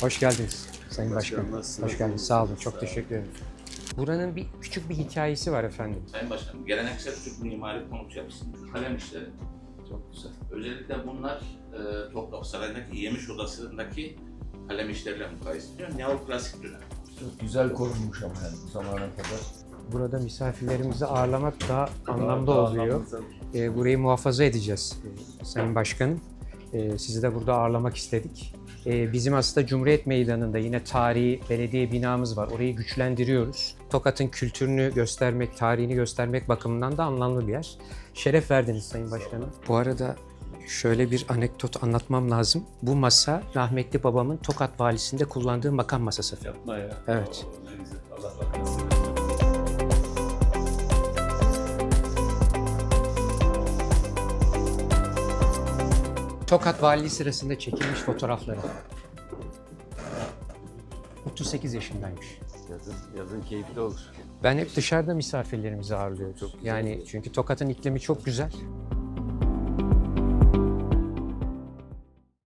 Hoş geldiniz Sayın Başkanım. Başkanım, nasılsınız? Hoş geldiniz. Sağ olun. Çok teşekkür ederim. Buranın bir küçük bir hikayesi var efendim. Sayın Başkanım, geleneksel Türk mimari konut yapısının kalem işleri. Çok güzel. Özellikle bunlar e, Topkapı Sarayı'ndaki Yemiş Odası'ndaki kalem işleriyle mukayese ediliyor. Neoklasik dönem. Çok güzel korunmuş ama yani bu zamana kadar. Burada misafirlerimizi ağırlamak daha anlamlı oluyor. anlamlı. Ee, burayı muhafaza edeceğiz e, Sayın Başkanım. Ee, sizi de burada ağırlamak istedik. Ee, bizim aslında Cumhuriyet Meydanı'nda yine tarihi belediye binamız var. Orayı güçlendiriyoruz. Tokat'ın kültürünü göstermek, tarihini göstermek bakımından da anlamlı bir yer. Şeref verdiniz Sayın Başkanım. Bu arada şöyle bir anekdot anlatmam lazım. Bu masa rahmetli babamın Tokat valisinde kullandığı makam masası. Yapma ya. Evet. Allah rahmet eylesin. Tokat valiliği sırasında çekilmiş fotoğrafları. 38 yaşındaymış. Yazın, yazın keyifli olur. Ben hep dışarıda misafirlerimizi ağırlıyorum. Yani çünkü Tokat'ın iklimi çok güzel.